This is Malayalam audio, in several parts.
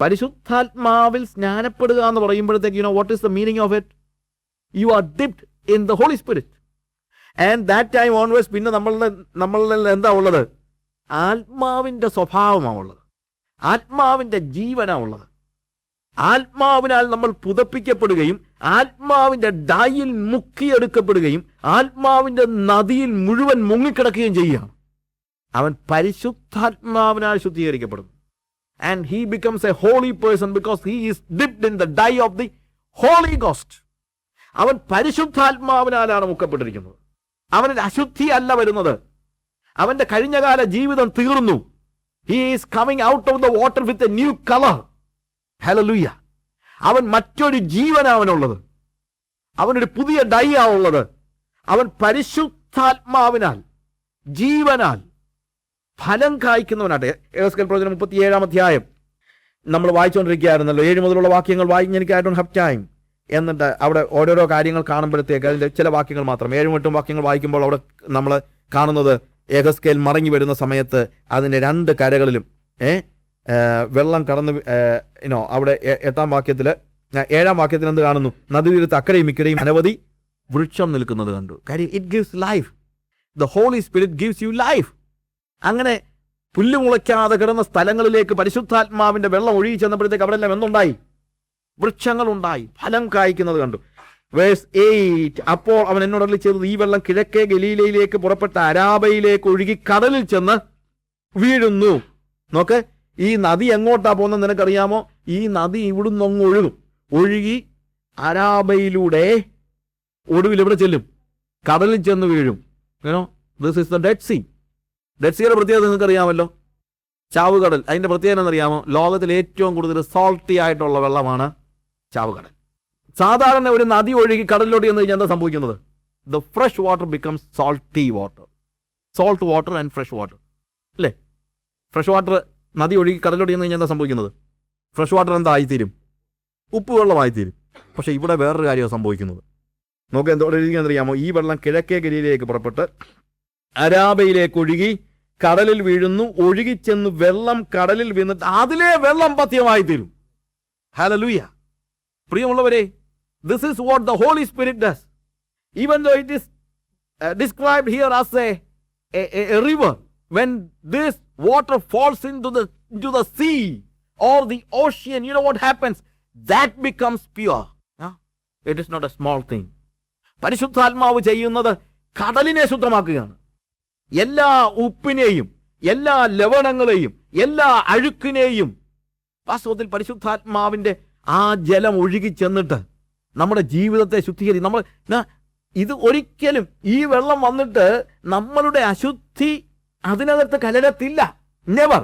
പരിശുദ്ധാത്മാവിൽ സ്നാനപ്പെടുക എന്ന് പറയുമ്പോഴത്തേക്ക് you know what is the meaning of it you are dipped in the holy spirit and that time onwards പിന്നെ നമ്മളുടെ നമ്മളുടെ എന്താ ഉള്ളത്? ആത്മാവിന്റെ സ്വഭാവമാണ് ഉള്ളത്. ആത്മാവിന്റെ ജീവനാണ് ഉള്ളത്. ആത്മാവിനാൽ നമ്മൾ പുതപ്പിക്കപ്പെടുകയും ആത്മാവിന്റെ ഡായിൽ മുക്കിയെടുക്കപ്പെടുകയും ആത്മാവിന്റെ നദിയിൽ മുഴുവൻ മുങ്ങിക്കിടക്കുകയും ചെയ്യുകയാണ് അവൻ പരിശുദ്ധാത്മാവിനാൽ ശുദ്ധീകരിക്കപ്പെടുന്നു. And he becomes a holy person because he is dipped in the dye of the holy ghost അവൻ പരിശുദ്ധാത്മാവിനാലാണ് മുക്കപ്പെട്ടിരിക്കുന്നത്. അവനിൽ അശുദ്ധി അല്ല വരുന്നത്. അവന്റെ കഴിഞ്ഞകാല ജീവിതം തീർന്നു. He is coming out of the water with a new colour hallelujah അവൻ മറ്റൊരു ജീവനാവനുള്ളത് അവനൊരു പുതിയ ഡൈ ആ ഉള്ളത് അവൻ പരിശുദ്ധാത്മാവിനാൽ ജീവനാൽ ഫലം കായ്ക്കുന്നവനാട്ടെ. ഏസ്കൽ പ്രവചനം മുപ്പത്തി ഏഴാം അധ്യായം. നമ്മൾ വായിച്ചുകൊണ്ടിരിക്കുകയായിരുന്നല്ലോ ഏഴ് മുതലുള്ള വാക്യങ്ങൾ വായിക്കാൻ എനിക്ക് ഐ ഡോണ്ട് ഹാവ് ടൈം. എന്നിട്ട് അവിടെ ഓരോരോ കാര്യങ്ങൾ കാണുമ്പോഴത്തേക്ക് അതിന്റെ ചില വാക്യങ്ങൾ മാത്രം. ഏഴും എട്ടും വാക്യങ്ങൾ വായിക്കുമ്പോൾ അവിടെ നമ്മൾ കാണുന്നത് ഏകസ്കേൽ മറങ്ങി വരുന്ന സമയത്ത് അതിന്റെ രണ്ട് കരകളിലും വെള്ളം കടന്ന് ഇനോ അവിടെ എട്ടാം വാക്യത്തിൽ ഏഴാം വാക്യത്തിൽ എന്ത് കാണുന്നു? നദീതീരത്ത് അക്കരയും ഇക്കരയും അനവധി വൃക്ഷം നിൽക്കുന്നത് കണ്ടു. കാര്യം it gives life the holy spirit gives you life അങ്ങനെ പുല്ല് മുളയ്ക്കാതെ കിടന്ന സ്ഥലങ്ങളിലേക്ക് പരിശുദ്ധാത്മാവിന്റെ വെള്ളം ഒഴുകി ചെന്നപ്പോഴത്തേക്ക് അവിടെ എല്ലാം എന്തുണ്ടായി? വൃക്ഷങ്ങളുണ്ടായി. ഫലം കായ്ക്കുന്നത് കണ്ടു. Verse eight. അപ്പോൾ അവൻ എന്നോട് ചെയ്തത് ഈ വെള്ളം കിഴക്കേ ഗലീലയിലേക്ക് പുറപ്പെട്ട അരാബയിലേക്ക് ഒഴുകി കടലിൽ ചെന്ന് വീഴുന്നു. നോക്ക് ഈ നദി എങ്ങോട്ടാ പോകുന്നത് നിനക്കറിയാമോ? ഈ നദി ഇവിടുന്ന് അങ്ങ് ഒഴുകും. ഒഴുകി അരാബയിലൂടെ ഒടുവിൽ ഇവിടെ ചെല്ലും? കടലിൽ ചെന്ന് വീഴും. This is the dead sea dead സീയുടെ പ്രത്യേകത നിങ്ങൾക്ക് അറിയാമല്ലോ. ചാവുകടൽ. അതിന്റെ പ്രത്യേകത എന്നറിയാമോ ലോകത്തിൽ ഏറ്റവും കൂടുതൽ സോൾട്ടി ആയിട്ടുള്ള വെള്ളമാണ് ചാവുകടൽ. സാധാരണ ഒരു നദി ഒഴുകി കടലിലോട്ട് ചെന്ന് കഴിഞ്ഞാൽ എന്താ സംഭവിക്കുന്നത്? The fresh water becomes salty water salt water and fresh water അല്ലേ? ഫ്രഷ് വാട്ടർ നദി ഒഴുകി കടലിലോട്ട് ചെന്ന് കഴിഞ്ഞാൽ എന്താ സംഭവിക്കുന്നത്? ഫ്രഷ് വാട്ടർ എന്താ ആയിത്തീരും? ഉപ്പ് വെള്ളമായിത്തീരും പക്ഷേ ഇവിടെ വേറൊരു കാര്യമാണ് സംഭവിക്കുന്നത്. നമുക്ക് എന്തോടെ അറിയാമോ? ഈ വെള്ളം കിഴക്കേ ഗലിയിലേക്ക് പുറപ്പെട്ട് അരാബയിലേക്ക് ഒഴുകി കടലിൽ വീഴുന്നു. ഒഴുകിച്ചെന്ന് വെള്ളം കടലിൽ വീണിട്ട് അതിലെ വെള്ളം പഥ്യമായി തീരും. ഹലലൂയ പ്രിയമുള്ളവരെ this is what the holy spirit does even though it is describe here as a river when this water falls into the the sea or the ocean you know what happens that becomes pure it is not a small thing പരിശുദ്ധാത്മാവ് ചെയ്യുന്നത് കടലിനെ ശുദ്ധമാക്കുകയാണ്. എല്ലാ ഉപ്പിനെയും എല്ലാ ലവണങ്ങളെയും എല്ലാ അഴുക്കിനെയും. വാസ്തവത്തിൽ പരിശുദ്ധാത്മാവിന്റെ ആ ജലം ഒഴുകി ചെന്നിട്ട് നമ്മുടെ ജീവിതത്തെ ശുദ്ധീകരി നമ്മൾ ഇത് ഒരിക്കലും ഈ വെള്ളം വന്നിട്ട് നമ്മളുടെ അശുദ്ധി അതിനകത്ത് കലരത്തില്ല. നെവർ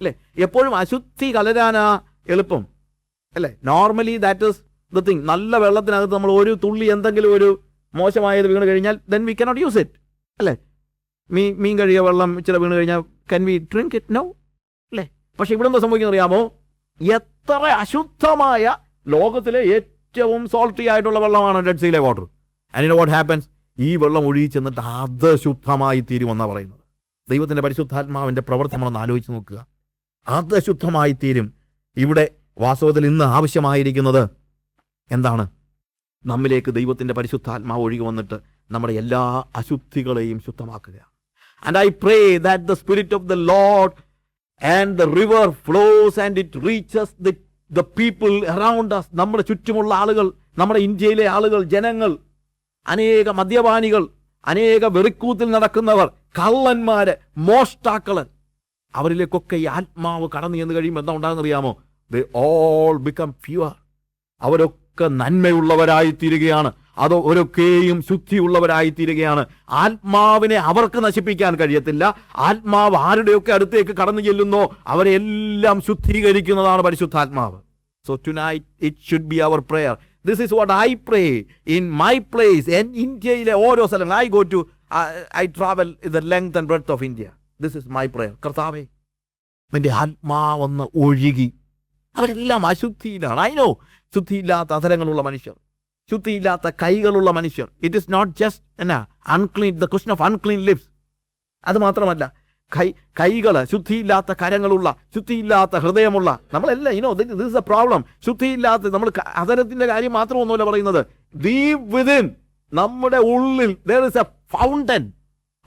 അല്ലേ? എപ്പോഴും അശുദ്ധി കലരാനാ എളുപ്പം. അല്ലേ? Normally that is the thing നല്ല വെള്ളത്തിനകത്ത് നമ്മൾ ഒരു തുള്ളി എന്തെങ്കിലും ഒരു മോശമായത് വീണ് കഴിഞ്ഞാൽ then we cannot use it അല്ലേ? മീൻ മീൻ കഴുകിയ വെള്ളം ഇച്ചിരി വീണ് കഴിഞ്ഞാൽ can we drink it no അല്ലേ? പക്ഷെ ഇവിടെ എന്താ സംഭവിക്കുന്നത് അറിയാമോ എത്ര അശുദ്ധമായ ലോകത്തിലെ ഏറ്റവും സോൾട്ടി ആയിട്ടുള്ള വെള്ളമാണ് ഡെഡ് സീലെ വാട്ടർ ആൻഡ് വാട്ട് ഹാപ്പൻസ് ഈ വെള്ളം ഒഴുകി ചെന്നിട്ട് അത് ശുദ്ധമായി തീരുമെന്നാണ് പറയുന്നത്. ദൈവത്തിന്റെ പരിശുദ്ധാത്മാവിന്റെ പ്രവർത്തനം നമ്മളൊന്ന് ആലോചിച്ച് നോക്കുക. അത് തീരും. ഇവിടെ വാസ്തവത്തിൽ ഇന്ന് ആവശ്യമായിരിക്കുന്നത് എന്താണ്? നമ്മിലേക്ക് ദൈവത്തിന്റെ പരിശുദ്ധാത്മാവ് ഒഴുകി വന്നിട്ട് നമ്മുടെ എല്ലാ അശുദ്ധികളെയും ശുദ്ധമാക്കുകയാണ്. And I pray that the Spirit of the Lord and the river flows and it reaches the, the people around us. നമ്മുടെ ചുറ്റുമുള്ള ആളുകൾ നമ്മുടെ ഇന്ത്യയിലെ ആളുകൾ ജനങ്ങൾ അനേക മദ്യപാനികൾ അനേക വെറിക്കൂത്തിൽ നടക്കുന്നവർ കള്ളന്മാര് മോഷ്ടാക്കൾ അവരിലേക്കൊക്കെ ഈ ആത്മാവ് കടന്നു ചെന്ന് കഴിയുമ്പോൾ എന്താ ഉണ്ടാകുന്നറിയാമോ ദ ഓൾ ബിക്കം പ്യുവർ അവരൊക്കെ നന്മയുള്ളവരായി തീരുകയാണ് അത് ഒരൊക്കെയും ശുദ്ധിയുള്ളവരായി തീരുകയാണ് ആത്മാവിനെ അവർക്ക് നശിപ്പിക്കാൻ കഴിയത്തില്ല. ആത്മാവ് ആരുടെയൊക്കെ അടുത്തേക്ക് കടന്നു ചെല്ലുന്നോ അവരെ എല്ലാം ശുദ്ധീകരിക്കുന്നതാണ് പരിശുദ്ധാത്മാവ്. So tonight it should be our prayer this is what I pray in my place in ഇന്ത്യയിലെ ഓരോ സ്ഥലങ്ങൾ I go to I travel the length and breadth of India this is my prayer കർത്താവേ നിന്റെ ആത്മാവെന്ന് ഒഴുകി. അവരെല്ലാം അശുദ്ധിയിലാണ്. ഐ നോ ശുദ്ധിയില്ലാത്ത അധരങ്ങളുള്ള മനുഷ്യർ. ശുദ്ധിയില്ലാത്ത കൈകളുള്ള മനുഷ്യർ. ഇറ്റ് ഇസ് നോട്ട് ജസ്റ്റ് എന്നാ unclean the question of unclean lips അത് മാത്രമല്ല കൈ കൈകൾ ശുദ്ധിയില്ലാത്ത കരങ്ങളുള്ള ശുദ്ധിയില്ലാത്ത ഹൃദയമുള്ള നമ്മളെല്ലാം I know this is a problem ശുദ്ധിയില്ലാത്ത നമ്മൾ അതരത്തിന്റെ കാര്യം മാത്രമൊന്നുമല്ല പറയുന്നത്. ഡീപ് വിതിൻ നമ്മുടെ ഉള്ളിൽ there is a fountain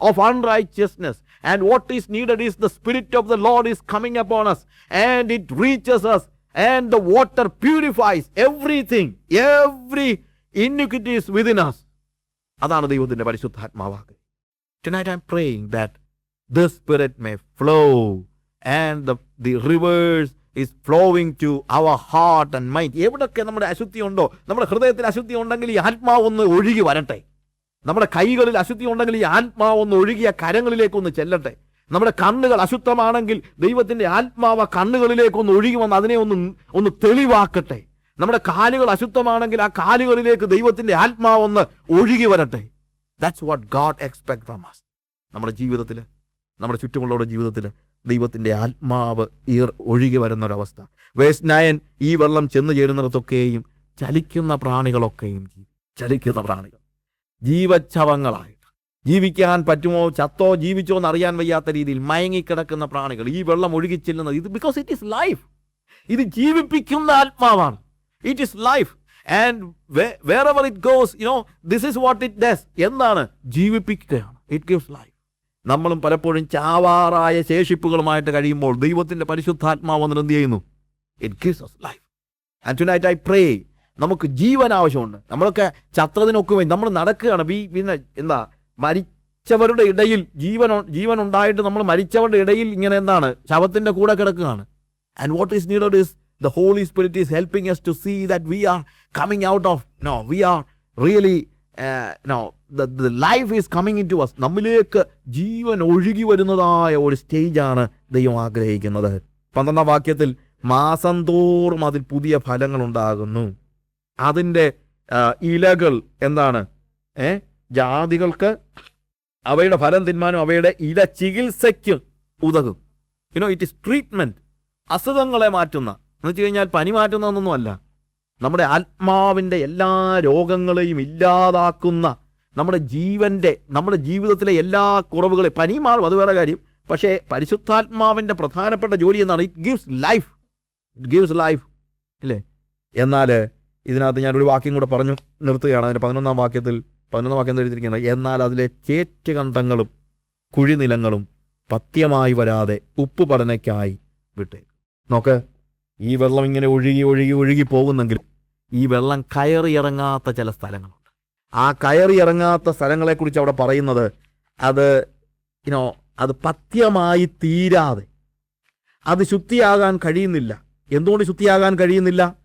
of unrighteousness and what is needed is the spirit of the lord is coming upon us. And it reaches us. And the water purifies everything, every is within us. അതാണ് ദൈവത്തിന്റെ പരിശുദ്ധാത്മാവാകെ. I'm praying that the spirit may flow and the the rivers is flowing to our heart and mind എവിടൊക്കെ നമ്മുടെ അശുദ്ധി ഉണ്ടോ നമ്മുടെ ഹൃദയത്തിൽ അശുദ്ധി ഉണ്ടെങ്കിൽ ഈ ആത്മാവ് ഒന്ന് ഒഴുകി വരട്ടെ. നമ്മുടെ കൈകളിൽ അശുദ്ധി ഉണ്ടെങ്കിൽ ഈ ആത്മാവ് ഒന്ന് ഒഴുകിയ കരങ്ങളിലേക്ക് ഒന്ന് ചെല്ലട്ടെ. നമ്മുടെ കണ്ണുകൾ അശുദ്ധമാണെങ്കിൽ ദൈവത്തിന്റെ ആത്മാവ് കണ്ണുകളിലേക്കൊന്ന് ഒഴുകി വന്ന് അതിനെ ഒന്ന് ഒന്ന് തെളിവാക്കട്ടെ. നമ്മുടെ കാലുകൾ അശുദ്ധമാണെങ്കിൽ ആ കാലുകളിലേക്ക് ദൈവത്തിന്റെ ആത്മാവ് ഒന്ന് ഒഴുകി വരട്ടെ. That's what God expect from us. നമ്മുടെ ജീവിതത്തിൽ നമ്മുടെ ചുറ്റുമുള്ളവരുടെ ജീവിതത്തിൽ ദൈവത്തിന്റെ ആത്മാവ് ഈർ ഒഴുകി വരുന്ന ഒരവസ്ഥ വേസ് നയൻ ഈ വെള്ളം ചെന്ന് ചേരുന്നിടത്തൊക്കെയും ചലിക്കുന്ന പ്രാണികളൊക്കെയും ചലിക്കുന്ന പ്രാണികൾ. ജീവച്ഛവങ്ങളായിട്ട് ജീവിക്കാൻ പറ്റുമോ ചത്തോ ജീവിച്ചോ എന്ന് അറിയാൻ വയ്യാത്ത രീതിയിൽ മയങ്ങിക്കിടക്കുന്ന പ്രാണികൾ ഈ വെള്ളം ഒഴുകിച്ചെല്ലുന്നത് ഇത് ബിക്കോസ് ഇറ്റ് ഈസ് ലൈഫ് ഇത് ജീവിപ്പിക്കുന്ന ആത്മാവാണ്. It is life and wherever it goes you know this is what it does എന്താണ്? ജീവിപ്പിക്കുകയാണ്. ഇറ്റ് ഗിവ്സ് ലൈഫ് നമ്മളും പലപ്പോഴും ചാവാറായ ശേഷിപ്പുകളുമായിട്ട് കഴിയുമ്പോൾ ദൈവത്തിന്റെ പരിശുദ്ധാത്മാവ് വന്നിട്ട് എന്ത് ചെയ്യുന്നു? It gives us life and tonight I pray നമുക്ക് ജീവൻ ആവശ്യമുണ്ട്. നമ്മളൊക്കെ ചത്രത്തിനൊക്കെ വേണ്ടി നമ്മൾ നടക്കുകയാണ്. വി പിന്നെ എന്താ? മരിച്ചവരുടെ ഇടയിൽ ജീവൻ ജീവൻ ഉണ്ടായിട്ട് നമ്മൾ മരിച്ചവരുടെ ഇടയിൽ ഇങ്ങനെ എന്താണ്? ശവത്തിന്റെ കൂടെ കിടക്കുകയാണ്. And what is needed is the holy spirit is helping us to see that we are coming out of no we are really no the life is coming into us നമ്മിലേക്ക് ജീവൻ ഒഴുകി വരുന്നതായ ഒരു സ്റ്റേജാണ് ദൈവം ആഗ്രഹിക്കുന്നത്. പന്ത്രണ്ടാം വാക്യത്തിൽ മാസം തോറും അതിൽ പുതിയ ഫലങ്ങൾ ഉണ്ടാകുന്നു അതിന്റെ ഇലകൾ എന്താണ്? ഏ? ജാതികൾക്ക് അവയുടെ ഫലം തിന്മാനും അവയുടെ ഇല ചികിത്സയ്ക്ക് ഉതകും. You know it is treatment അസുഖങ്ങളെ മാറ്റുന്ന എന്ന് വെച്ച് കഴിഞ്ഞാൽ പനി മാറ്റുന്നതൊന്നും അല്ല. നമ്മുടെ ആത്മാവിന്റെ എല്ലാ രോഗങ്ങളെയും ഇല്ലാതാക്കുന്ന നമ്മുടെ ജീവന്റെ നമ്മുടെ ജീവിതത്തിലെ എല്ലാ കുറവുകളെ പനി മാറും അത് വേറെ കാര്യം. പക്ഷേ പരിശുദ്ധാത്മാവിന്റെ പ്രധാനപ്പെട്ട ജോലി എന്നാണ് it gives life it gives life ഇല്ലേ? എന്നാൽ ഇതിനകത്ത് ഞാൻ ഒരു വാക്യം കൂടെ പറഞ്ഞു നിർത്തുകയാണ്. അതിന്റെ പതിനൊന്നാം വാക്യത്തിൽ പതിനൊന്നാം വാക്യം എഴുതിയിരിക്കുന്നത്? എന്നാൽ അതിലെ ചേറ്റുകണ്ടങ്ങളും കുഴിനിലങ്ങളും പത്യമായി വരാതെ ഉപ്പ് പഠനയ്ക്കായി വിട്ടേ നോക്ക് ഈ വെള്ളം ഇങ്ങനെ ഒഴുകി ഒഴുകി ഒഴുകി പോകുന്നെങ്കിൽ ഈ വെള്ളം കയറി ഇറങ്ങാത്ത ചില സ്ഥലങ്ങളുണ്ട്. ആ കയറി ഇറങ്ങാത്ത സ്ഥലങ്ങളെക്കുറിച്ച് അവിടെ പറയുന്നത് അത് ഇനോ അത് പത്യമായി തീരാതെ. അത് ശുദ്ധിയാകാൻ കഴിയുന്നില്ല. എന്തുകൊണ്ട് ശുദ്ധിയാകാൻ കഴിയുന്നില്ല?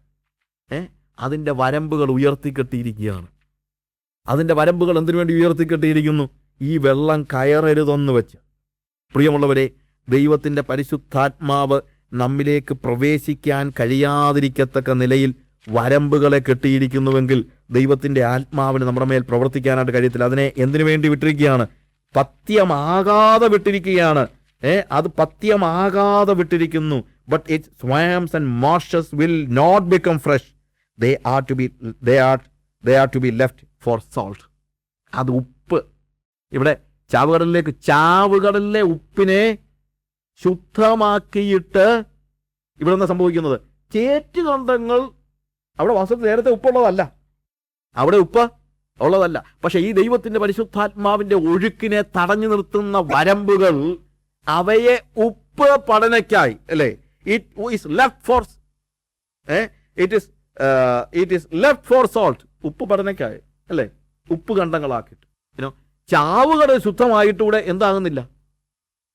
ഏ? അതിന്റെ വരമ്പുകൾ ഉയർത്തിക്കെട്ടിയിരിക്കുകയാണ്. അതിന്റെ വരമ്പുകൾ എന്തിനു വേണ്ടി ഉയർത്തിക്കെട്ടിയിരിക്കുന്നു? ഈ വെള്ളം കയറരുതെന്ന് വെച്ച്. പ്രിയമുള്ളവരെ ദൈവത്തിന്റെ പരിശുദ്ധാത്മാവ് നമ്മിലേക്ക് പ്രവേശിക്കാൻ കഴിയാതിരിക്കത്തക്ക നിലയിൽ വരമ്പുകളെ കെട്ടിയിരിക്കുന്നുവെങ്കിൽ ദൈവത്തിന്റെ ആത്മാവിന് നമ്മുടെ മേൽ പ്രവർത്തിക്കാനായിട്ട് കഴിയത്തില്ല. അതിനെ എന്തിനു വേണ്ടി വിട്ടിരിക്കുകയാണ്? പത്യമാകാതെ വിട്ടിരിക്കുകയാണ്. ഏ അത് പത്യമാകാതെ വിട്ടിരിക്കുന്നു. But it swamps and marshes will not become fresh they are to be they are they are to be left for salt അത് ഉപ്പ്. ഇവിടെ ചാവുകടലിലേക്ക് ചാവുകടലിലെ ഉപ്പിനെ ശുദ്ധമാക്കിയിട്ട് ഇവിടെ നിന്ന് സംഭവിക്കുന്നത്? ചേറ്റുകണ്ടങ്ങൾ അവിടെ വാസ്തവത്തിൽ നേരത്തെ ഉപ്പുള്ളതല്ല. അവിടെ ഉപ്പ് ഉള്ളതല്ല. പക്ഷെ ഈ ദൈവത്തിന്റെ പരിശുദ്ധാത്മാവിന്റെ ഒഴുക്കിനെ തടഞ്ഞു നിർത്തുന്ന വരമ്പുകൾ അവയെ ഉപ്പ് പഠനയ്ക്കായി അല്ലേ? It is left for it is it is left for salt ഉപ്പ് പഠനയ്ക്കായി അല്ലേ? ഉപ്പ് കണ്ടങ്ങളാക്കിയിട്ട്. ചാവുകൾ ശുദ്ധമായിട്ടൂടെ എന്താകുന്നില്ല?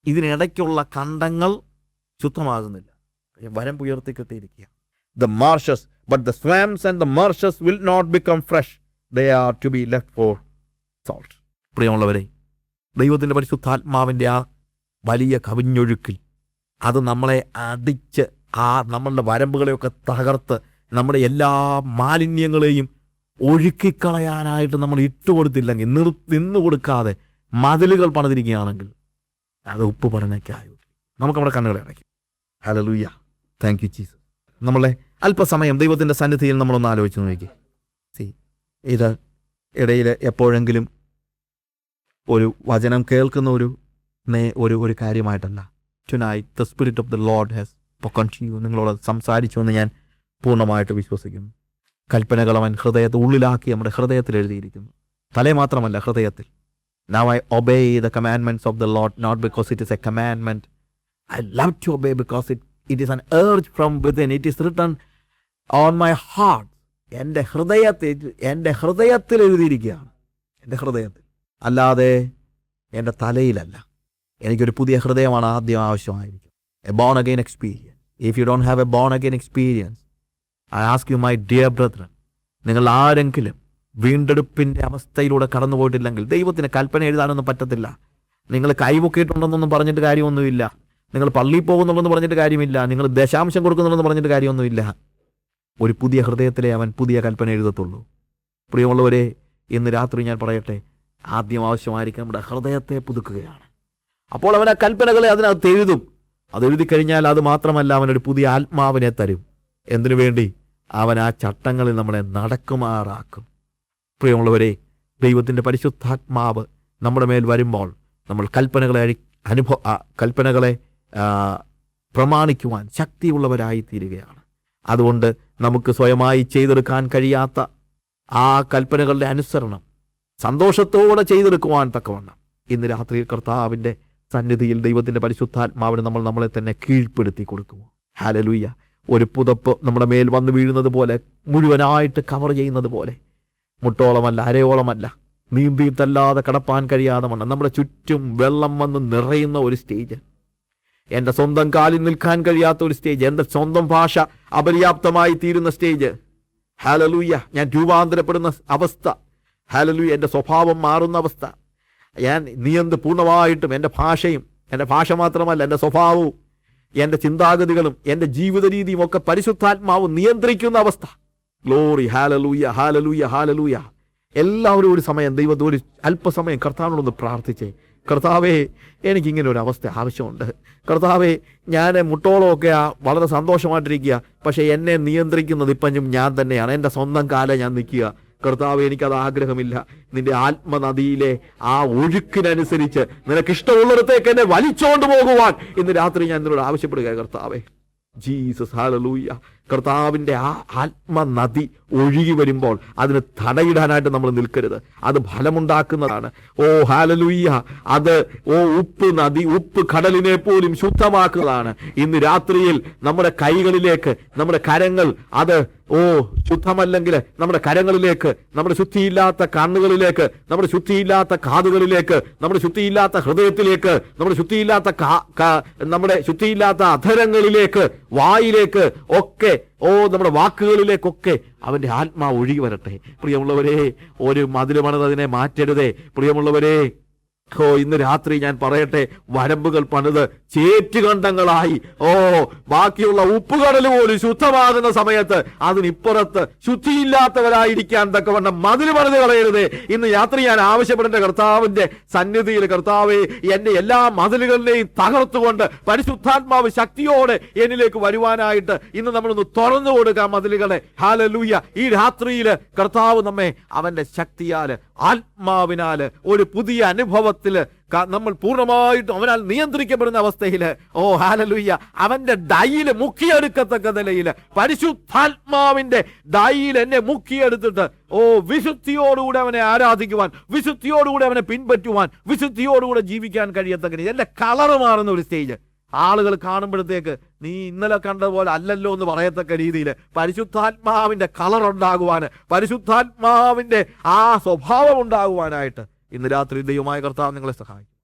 ഇതിനിടയ്ക്കുള്ള കണ്ടങ്ങൾ ശുദ്ധമാകുന്നില്ല. വരം ഉയർത്തി കിട്ടിയിരിക്കുക the marshes but the swamps and the marshes will not become fresh they are to be left for salt പ്രിയമുള്ളവരെ ദൈവത്തിന്റെ പരിശുദ്ധാത്മാവിന്റെ ആ വലിയ കവിഞ്ഞൊഴുക്കിൽ അത് നമ്മളെ അടിച്ച് ആ നമ്മളുടെ വരമ്പുകളെയൊക്കെ തകർത്ത് നമ്മുടെ എല്ലാ മാലിന്യങ്ങളെയും ഒഴുക്കിക്കളയാനായിട്ട് നമ്മൾ ഇട്ടുകൊടുത്തില്ലെങ്കിൽ നിർ നിന്ന് കൊടുക്കാതെ മതിലുകൾ പണിതിരിക്കുകയാണെങ്കിൽ അത് ഉപ്പ് പഠനയ്ക്കായി നമുക്ക് നമ്മുടെ കണ്ണുകളെ അടയ്ക്കും. ലൂയ്യ താങ്ക് യു ജീസസ് നമ്മളെ അല്പസമയം ദൈവത്തിന്റെ സന്നിധിയിൽ നമ്മളൊന്ന് ആലോചിച്ച് നോക്കി സി ഇത് ഇടയിൽ എപ്പോഴെങ്കിലും ഒരു വചനം കേൾക്കുന്ന ഒരു നേ- ഒരു ഒരു കാര്യമായിട്ടല്ല. Tonight the spirit of the lord has spoken ചെയ്യൂ നിങ്ങളോട് സംസാരിച്ചു എന്ന് ഞാൻ പൂർണമായിട്ട് വിശ്വസിക്കുന്നു. കൽപ്പനകൾ അവൻ ഹൃദയത്തെ ഉള്ളിലാക്കി നമ്മുടെ ഹൃദയത്തിൽ എഴുതിയിരിക്കുന്നു. തലേ മാത്രമല്ല ഹൃദയത്തിൽ. Now I obey the commandments of the Lord not because it is a commandment. I love to obey because it, it is an urge from within. It is written on my heart. എന്റെ ഹൃദയത്തിൽ എന്റെ ഹൃദയത്തിൽ എഴുതിയിരിക്കുകയാണ് എന്റെ ഹൃദയത്തിൽ അല്ലാതെ എന്റെ തലയിലല്ല എനിക്കൊരു പുതിയ ഹൃദയമാണ് ആദ്യം ആവശ്യമായിരിക്കും a born again experience if you don't have a born again experience I ask you my dear brethren നിങ്ങൾ ആരെങ്കിലും വീണ്ടെടുപ്പിന്റെ അവസ്ഥയിലൂടെ കടന്നുപോയിട്ടില്ലെങ്കിൽ ദൈവത്തിന് കൽപ്പന എഴുതാനൊന്നും പറ്റത്തില്ല. നിങ്ങൾ കൈമുക്കിയിട്ടുണ്ടെന്നൊന്നും പറഞ്ഞിട്ട് കാര്യമൊന്നുമില്ല. നിങ്ങൾ പള്ളിയിൽ പോകുന്നുണ്ടെന്ന് പറഞ്ഞിട്ട് കാര്യമില്ല. നിങ്ങൾ ദശാംശം കൊടുക്കുന്നുണ്ടെന്ന് പറഞ്ഞിട്ട് കാര്യമൊന്നുമില്ല. ഒരു പുതിയ ഹൃദയത്തിലെ അവൻ പുതിയ കൽപ്പന എഴുതത്തുള്ളൂ. പ്രിയമുള്ളവരെ ഇന്ന് രാത്രി ഞാൻ പറയട്ടെ ആദ്യം ആവശ്യമായിരിക്കും നമ്മുടെ ഹൃദയത്തെ പുതുക്കുകയാണ്. അപ്പോൾ അവൻ ആ കൽപ്പനകളെ അതിനകത്ത് എഴുതും. അത് എഴുതി കഴിഞ്ഞാൽ അത് മാത്രമല്ല അവനൊരു പുതിയ ആത്മാവിനെ തരും. എന്തിനു വേണ്ടി? അവൻ ആ ചട്ടങ്ങളിൽ നമ്മളെ നടക്കുമാറാക്കും. പ്രിയമുള്ളവരെ ദൈവത്തിന്റെ പരിശുദ്ധാത്മാവ് നമ്മുടെ മേൽ വരുമ്പോൾ നമ്മൾ കൽപ്പനകളെ അനുഭവ കൽപ്പനകളെ പ്രമാണിക്കുവാൻ ശക്തിയുള്ളവരായി തീരുകയാണ് അതുകൊണ്ട് നമുക്ക് സ്വയമായി ചെയ്തെടുക്കാൻ കഴിയാത്ത ആ കൽപ്പനകളുടെ അനുസരണം സന്തോഷത്തോടെ ചെയ്തെടുക്കുവാൻ തക്കവണ്ണം ഇന്ന് രാത്രി കർത്താവിന്റെ സന്നിധിയിൽ ദൈവത്തിന്റെ പരിശുദ്ധാത്മാവിന് നമ്മൾ നമ്മളെ തന്നെ കീഴ്പ്പെടുത്തി കൊടുക്കുക ഹാലലൂയ്യ ഒരു പുതപ്പ് നമ്മുടെ മേൽ വന്ന് വീഴുന്നത് പോലെ മുഴുവനായിട്ട് കവർ ചെയ്യുന്നത് പോലെ മുട്ടോളമല്ല അരയോളമല്ല. നീന്തിയിട്ടല്ലാതെ കടപ്പാൻ കഴിയാതെ വണ്ണം. നമ്മുടെ ചുറ്റും വെള്ളം വന്ന് നിറയുന്ന ഒരു സ്റ്റേജ്. എന്റെ സ്വന്തം കാലിൽ നിൽക്കാൻ കഴിയാത്ത ഒരു സ്റ്റേജ്. എന്റെ സ്വന്തം ഭാഷ അപര്യാപ്തമായി തീരുന്ന സ്റ്റേജ്. ഹാലലൂയ്യ ഞാൻ രൂപാന്തരപ്പെടുന്ന അവസ്ഥ. ഹാലലൂയ എന്റെ സ്വഭാവം മാറുന്ന അവസ്ഥ. ഞാൻ നിയന്ത് പൂർണമായിട്ടും എന്റെ ഭാഷയും എന്റെ ഭാഷ മാത്രമല്ല എന്റെ സ്വഭാവവും എന്റെ ചിന്താഗതികളും എന്റെ ജീവിത രീതിയും ഒക്കെ പരിശുദ്ധാത്മാവ് നിയന്ത്രിക്കുന്ന അവസ്ഥ. ഗ്ലോറി ഹാലലൂയ ഹാലലൂയ ഹാലലൂയ എല്ലാവരും ഒരു സമയം ദൈവത്തെ ഒരു അല്പസമയം കർത്താവിനോടൊന്ന് പ്രാർത്ഥിച്ചേ. കർത്താവേ എനിക്കിങ്ങനെ ഒരു അവസ്ഥ ആവശ്യമുണ്ട്. കർത്താവേ ഞാൻ മുട്ടോളമൊക്കെ വളരെ സന്തോഷമായിട്ടിരിക്കുക. പക്ഷേ എന്നെ നിയന്ത്രിക്കുന്നത് ഇപ്പം ഞാൻ തന്നെയാണ്. എന്റെ സ്വന്തം കാലം ഞാൻ നിൽക്കുക. കർത്താവ് എനിക്കത് ആഗ്രഹമില്ല. നിന്റെ ആത്മനദിയിലെ ആ ഒഴുക്കിനനുസരിച്ച് നിനക്ക് ഇഷ്ടമുള്ളിടത്തേക്ക് എന്നെ വലിച്ചോണ്ട് പോകുവാൻ ഇന്ന് രാത്രി ഞാൻ നിന്നോട് ആവശ്യപ്പെടുക കർത്താവേ. ജീസസ് ഹാലലൂയ കർത്താവിന്റെ ആ ആത്മനദി ഒഴുകി വരുമ്പോൾ അതിന് തടയിടാനായിട്ട് നമ്മൾ നിൽക്കരുത്. അത് ഫലമുണ്ടാക്കുന്നതാണ്. ഓ ഹാലലൂയ്യ അത് ഓ ഉപ്പ് നദി ഉപ്പ് കടലിനെ പോലും ശുദ്ധമാക്കുന്നതാണ്. ഇന്ന് രാത്രിയിൽ നമ്മുടെ കൈകളിലേക്ക് നമ്മുടെ കരങ്ങൾ അത് ഓ ശുദ്ധമല്ലെങ്കിൽ നമ്മുടെ കരങ്ങളിലേക്ക് നമ്മുടെ ശുദ്ധിയില്ലാത്ത കണ്ണുകളിലേക്ക് നമ്മുടെ ശുദ്ധിയില്ലാത്ത കാതുകളിലേക്ക് നമ്മുടെ ശുദ്ധിയില്ലാത്ത ഹൃദയത്തിലേക്ക് നമ്മുടെ ശുദ്ധിയില്ലാത്ത നമ്മുടെ ശുദ്ധിയില്ലാത്ത അധരങ്ങളിലേക്ക് വായിലേക്ക് ഒക്കെ ഓ നമ്മുടെ വാക്കുകളിലേക്കൊക്കെ അവന്റെ ആത്മാവ് ഒഴുകി വരട്ടെ. പ്രിയമുള്ളവരെ ഒരു മതിലുമാണത് അതിനെ മാറ്റരുതേ. പ്രിയമുള്ളവരെ ഓ ഇന്ന് രാത്രി ഞാൻ പറയട്ടെ വരമ്പുകൾ പണിത് ചേറ്റുകണ്ടങ്ങളായി. ഓ ബാക്കിയുള്ള ഉപ്പുകടൽ പോലും ശുദ്ധമാകുന്ന സമയത്ത് അതിനിപ്പുറത്ത് ശുദ്ധിയില്ലാത്തവരായിരിക്കാൻ തക്കവണ്ണം മതിൽ പണിത് കളയരുതേ. ഇന്ന് രാത്രി ഞാൻ ആവശ്യപ്പെടേണ്ട കർത്താവിന്റെ സന്നിധിയിൽ കർത്താവെ എന്റെ എല്ലാ മതിലുകളിലെയും തകർത്തുകൊണ്ട് പരിശുദ്ധാത്മാവ് ശക്തിയോടെ എന്നിലേക്ക് വരുവാനായിട്ട് ഇന്ന് നമ്മളൊന്ന് തുറന്നു കൊടുക്കാം മതിലുകളെ. ഹാലലൂയ ഈ രാത്രിയിൽ കർത്താവ് നമ്മെ അവന്റെ ശക്തിയാൽ ആത്മാവിനാല് ഒരു പുതിയ അനുഭവത്തിൽ ക- നമ്മൾ പൂർണമായിട്ട് അവനാൽ നിയന്ത്രിക്കപ്പെടുന്ന അവസ്ഥയിൽ ഓ ഹാലലൂയ്യ അവന്റെ ഡൈയിൽ മുക്കിയെടുക്കത്തക്ക നിലയിൽ പരിശുദ്ധാത്മാവിന്റെ ഡൈയിൽ എന്നെ മുക്കിയെടുത്തിട്ട് ഓ വിശുദ്ധിയോടുകൂടെ അവനെ ആരാധിക്കുവാൻ വിശുദ്ധിയോടുകൂടെ അവനെ പിൻപറ്റുവാൻ വിശുദ്ധിയോടുകൂടെ ജീവിക്കാൻ കഴിയത്തക്ക എന്റെ കളറ് മാറുന്ന ഒരു സ്റ്റേജ്. ആളുകൾ കാണുമ്പോഴത്തേക്ക് നീ ഇന്നലെ കണ്ടതുപോലെ പോലെ അല്ലല്ലോ എന്ന് പറയത്തക്ക രീതിയിൽ പരിശുദ്ധാത്മാവിന്റെ കളർ ഉണ്ടാകുവാന് പരിശുദ്ധാത്മാവിന്റെ ആ സ്വഭാവം ഉണ്ടാകുവാനായിട്ട് ഇന്ന് രാത്രി ദൈവമായ കർത്താവ് നിങ്ങളെ സഹായിക്കും.